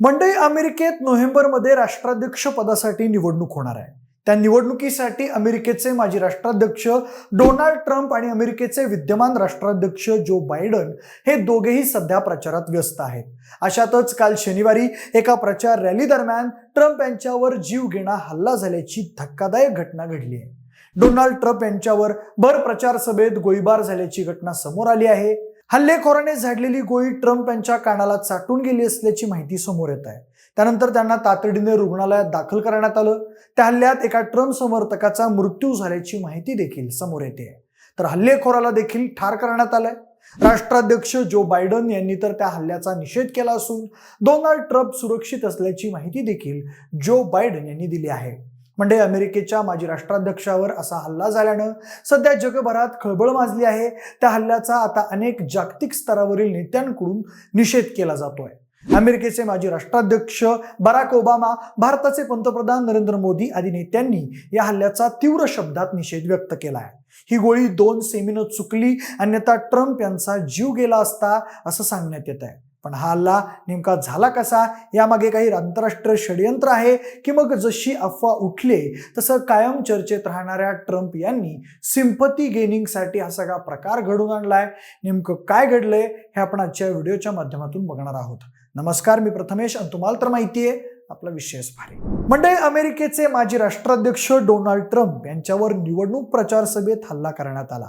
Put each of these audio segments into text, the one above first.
मंडई अमेरिकेत नोव्हेंबरमध्ये राष्ट्राध्यक्ष पदासाठी निवडणूक होणार आहे. त्या निवडणुकीसाठी अमेरिकेचे माजी राष्ट्राध्यक्ष डोनाल्ड ट्रम्प आणि अमेरिकेचे विद्यमान राष्ट्राध्यक्ष जो बायडन हे दोघेही सध्या प्रचारात व्यस्त आहेत. अशातच काल शनिवारी एका प्रचार रॅली दरम्यान ट्रम्प यांच्यावर जीव घेणा हल्ला झाल्याची धक्कादायक घटना घडली आहे. डोनाल्ड ट्रम्प यांच्यावर भर प्रचार सभेत गोळीबार झाल्याची घटना समोर आली आहे. हल्लेखोराने झाडलेली गोळी ट्रम्प यांच्या कानाला चाटून गेली असल्याची माहिती समोर येत आहे. त्यानंतर त्यांना तातडीने रुग्णालयात दाखल करण्यात आलं. त्या हल्ल्यात एका ट्रम्प समर्थकाचा मृत्यू झाल्याची माहिती देखील समोर येते. तर हल्लेखोराला देखील ठार करण्यात आलंय. राष्ट्राध्यक्ष जो बायडन यांनी तर त्या हल्ल्याचा निषेध केला असून डोनाल्ड ट्रम्प सुरक्षित असल्याची माहिती देखील जो बायडन यांनी दिली आहे. म्हणजे अमेरिकेच्या माजी राष्ट्राध्यक्षावर असा हल्ला झाल्यानं सध्या जगभरात खळबळ माजली आहे. त्या हल्ल्याचा आता अनेक जागतिक स्तरावरील नेत्यांकडून निषेध केला जातोय. अमेरिकेचे माजी राष्ट्राध्यक्ष बराक ओबामा भारताचे पंतप्रधान नरेंद्र मोदी आदी नेत्यांनी या हल्ल्याचा तीव्र शब्दात निषेध व्यक्त केला आहे ही गोळी दोन सेमीनं चुकली अन्यथा ट्रम्प यांचा जीव गेला असता असं सांगण्यात येत आहे पण हा हल्ला नेमका झाला कसा? यामागे काही आंतरराष्ट्रीय षडयंत्र आहे की मग जशी अफवा उठले तसं कायम चर्चेत राहणाऱ्या ट्रम्प यांनी सिम्पती गेनिंगसाठी हा सगळा प्रकार घडून आणलाय. नेमकं काय घडलंय हे आपण आजच्या व्हिडिओच्या माध्यमातून बघणार आहोत. नमस्कार मी प्रथमेश आणि तुम्हाला तर माहिती आहे आपला विशेष भारी मंडळी अमेरिकेचे माजी राष्ट्राध्यक्ष डोनाल्ड ट्रम्प यांच्यावर निवडणूक प्रचार सभेत हल्ला करण्यात आला.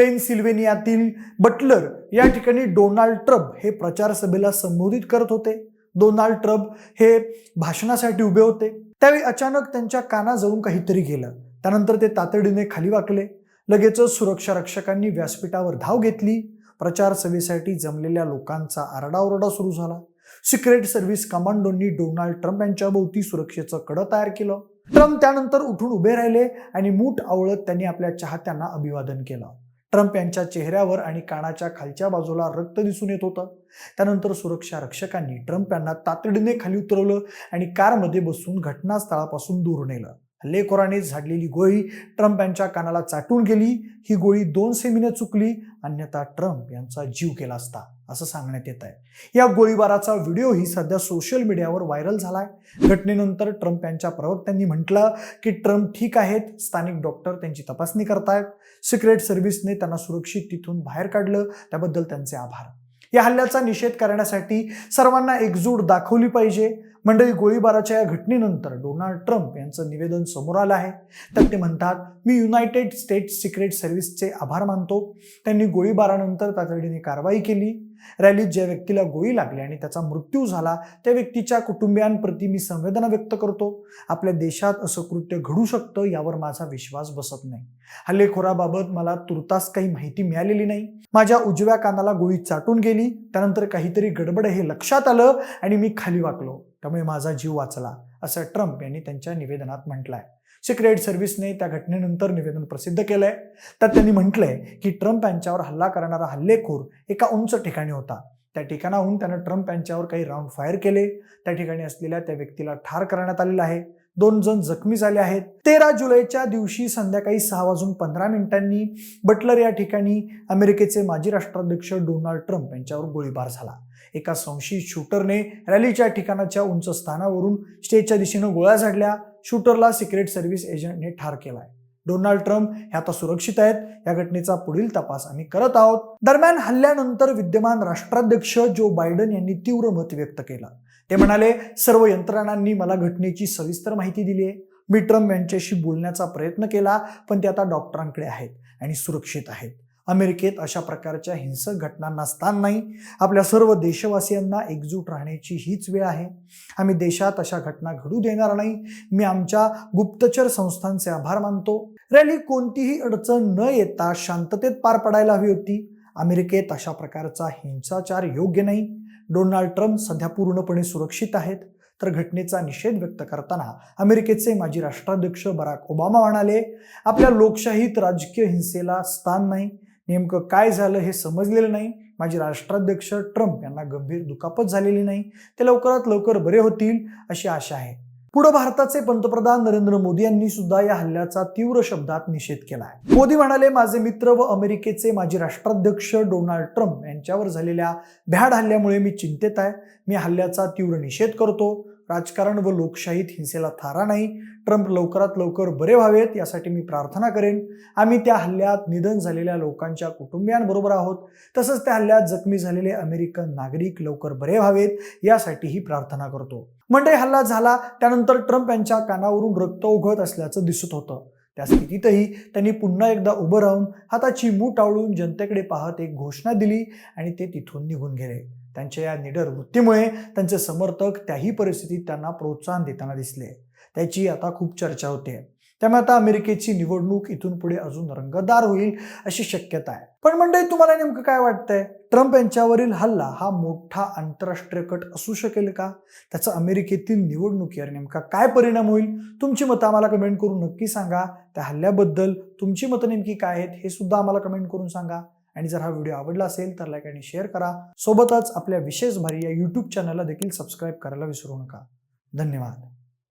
पेनसिल्वेनियातील बटलर या ठिकाणी डोनाल्ड ट्रम्प हे प्रचार सभेला संबोधित करत होते. डोनाल्ड ट्रम्प हे भाषणासाठी उभे होते. त्यावेळी अचानक त्यांच्या काना जाऊन काहीतरी गेलं. त्यानंतर ते तातडीने खाली वाकले. लगेचच सुरक्षा रक्षकांनी व्यासपीठावर धाव घेतली. प्रचार सभेसाठी जमलेल्या लोकांचा आरडाओरडा सुरू झाला. सिक्रेट सर्व्हिस कमांडोंनी डोनाल्ड ट्रम्प यांच्या भोवती सुरक्षेचं कडं तयार केलं. ट्रम्प त्यानंतर उठून उभे राहिले आणि मूठ आवळत त्यांनी आपल्या चाहत्यांना अभिवादन केलं. ट्रम्प यांच्या चेहऱ्यावर आणि कानाच्या खालच्या बाजूला रक्त दिसून येत होतं. त्यानंतर सुरक्षा रक्षकांनी ट्रम्प यांना तातडीने खाली उतरवलं आणि कारमध्ये बसून घटनास्थळापासून दूर नेलं. हल्लेखोराने झाडलेली गोळी ट्रम्प यांच्या कानाला चाटून गेली. ही गोळी दोन सेमीने चुकली. अन्यथा ट्रम्प यांचा जीव गेला असता. असं सांगण्यात येत आहे. या गोळीबाराचा व्हिडिओही सध्या सोशल मीडियावर व्हायरल झाला आहे घटनेनंतर ट्रम्प यांच्या प्रवक्त्यांनी म्हटलं की ट्रम्प ठीक आहेत स्थानिक डॉक्टर त्यांची तपासणी करतायत. सिक्रेट सर्व्हिसने त्यांना सुरक्षित तिथून बाहेर काढलं. त्याबद्दल त्यांचे आभार. या हल्ल्याचा निषेध करण्यासाठी सर्वांना एकजूट दाखवली पाहिजे. मंडळी गोळीबाराच्या या घटनेनंतर डोनाल्ड ट्रम्प यांचं निवेदन समोर आलं आहे. त्यात ते म्हणतात मी युनायटेड स्टेट्स सिक्रेट सर्व्हिसचे आभार मानतो. त्यांनी गोळीबारानंतर तातडीने कारवाई केली. रॅलीत ज्या व्यक्तीला गोळी लागली आणि त्याचा मृत्यू झाला त्या व्यक्तीच्या कुटुंबियांप्रती मी संवेदना व्यक्त करतो. आपल्या देशात असं कृत्य घडू शकतं यावर माझा विश्वास बसत नाही. हल्लेखोराबाबत मला तुर्तास काही माहिती मिळालेली नाही. माझ्या उजव्या कानाला गोळी चाटून गेली. त्यानंतर काहीतरी गडबड हे लक्षात आलं आणि मी खाली वाकलो. त्यामुळे माझा जीव वाचला असं ट्रम्प यांनी त्यांच्या निवेदनात म्हटलंय. सिक्रेट सर्व्हिसने त्या घटनेनंतर निवेदन प्रसिद्ध केलं आहे त्यात त्यांनी म्हटलंय की ट्रम्प यांच्यावर हल्ला करणारा हल्लेखोर एका उंच ठिकाणी होता. त्या ठिकाणाहून त्यानं ट्रम्प यांच्यावर काही राऊंड फायर केले. त्या ठिकाणी असलेल्या त्या व्यक्तीला ठार करण्यात आलेला आहे. दोन जण जखमी झाले आहेत. तेरा जुलैच्या दिवशी संध्याकाळी सहा वाजून पंधरा मिनिटांनी बटलर या ठिकाणी अमेरिकेचे माजी राष्ट्राध्यक्ष डोनाल्ड ट्रम्प यांच्यावर गोळीबार झाला. एका संशयित शूटरने रॅलीच्या ठिकाणाच्या उंच स्थानावरून स्टेजच्या दिशेनं गोळ्या झाडल्या. शूटरला सिक्रेट सर्व्हिस एजंटने ठार केलाय. डोनाल्ड ट्रम्प हे आता सुरक्षित आहेत. या घटनेचा पुढील तपास आम्ही करत आहोत. दरम्यान हल्ल्यानंतर विद्यमान राष्ट्राध्यक्ष जो बायडन यांनी तीव्र मत व्यक्त केलं. ते म्हणाले सर्व यंत्रणांनी मला घटनेची सविस्तर माहिती दिली आहे. मी ट्रम्प यांच्याशी बोलण्याचा प्रयत्न केला पण ते आता डॉक्टरांकडे आहेत आणि सुरक्षित आहेत. अमेरिकेत अशा प्रकारच्या हिंसक घटनांना स्थान नाही आपल्या सर्व देशवासियांना एकजूट राहण्याची हीच वेळ आहे. आम्ही देशात अशा घटना घडू देणार नाही. मी आमच्या गुप्तचर संस्थांचे आभार मानतो. रॅली कोणतीही अडचण न येता शांततेत पार पडायला हवी होती. अमेरिकेत अशा प्रकारचा हिंसाचार योग्य नाही. डोनाल्ड ट्रम्प सध्या पूर्णपणे सुरक्षित आहेत. तर घटनेचा निषेध व्यक्त करताना अमेरिकेचे माजी राष्ट्राध्यक्ष बराक ओबामा म्हणाले आपल्या लोकशाहीत राजकीय हिंसेला स्थान नाही. नेमकं काय झालं हे समजलेलं नाही. माजी राष्ट्राध्यक्ष ट्रम्प यांना गंभीर दुखापत झालेली नाही. ते लवकरात लवकर बरे होतील अशी आशा आहे. पुढे भारताचे पंतप्रधान नरेंद्र मोदी यांनी सुद्धा या हल्ल्याचा तीव्र शब्दात निषेध केला आहे. मोदी म्हणाले माझे मित्र व अमेरिकेचे माजी राष्ट्राध्यक्ष डोनाल्ड ट्रम्प यांच्यावर झालेल्या भ्याड हल्ल्यामुळे मी चिंतेत आहे. मी हल्ल्याचा तीव्र निषेध करतो. राजकारण व लोकशाहीत हिंसेला थारा नाही. ट्रम्प लवकरात लवकर बरे व्हावेत यासाठी मी प्रार्थना करेन. आम्ही त्या हल्ल्यात निधन झालेल्या लोकांच्या कुटुंबियांबरोबर आहोत. तसंच त्या हल्ल्यात जखमी झालेले अमेरिकन नागरिक लवकर बरे व्हावेत यासाठीही प्रार्थना करतो. म्हणजे हल्ला झाला त्यानंतर ट्रम्प यांच्या कानावरून रक्त उघत असल्याचं दिसत होतं. त्या स्थितीतही त्यांनी पुन्हा एकदा उभं राहून हाताची मूठ टाळून जनतेकडे पाहत एक घोषणा दिली आणि ते तिथून निघून गेले. त्यांच्या या निडर वृत्तीमुळे त्यांचे समर्थक त्याही परिस्थितीत त्यांना प्रोत्साहन देताना दिसले. त्याची आता खूप चर्चा होते. त्यामुळे आता अमेरिकेची निवडणूक इथून पुढे अजून रंगतदार होईल अशी शक्यता आहे. पण मंडळी तुम्हाला नेमकं काय वाटतंय? ट्रम्प यांच्यावरील हल्ला हा मोठा आंतरराष्ट्रीय कट असू शकेल का? त्याचा अमेरिकेतील निवडणुकीवर नेमका काय परिणाम होईल? तुमची मतं आम्हाला कमेंट करून नक्की सांगा. त्या हल्ल्याबद्दल तुमची मतं नेमकी काय आहेत हे सुद्धा आम्हाला कमेंट करून सांगा. आणि जर हा व्हिडिओ आवडला असेल तर लाईक आणि शेअर करा. सोबतच आपल्या विशेष भारी या यूट्यूब चॅनलला देखील सबस्क्राईब करायला विसरू नका. धन्यवाद.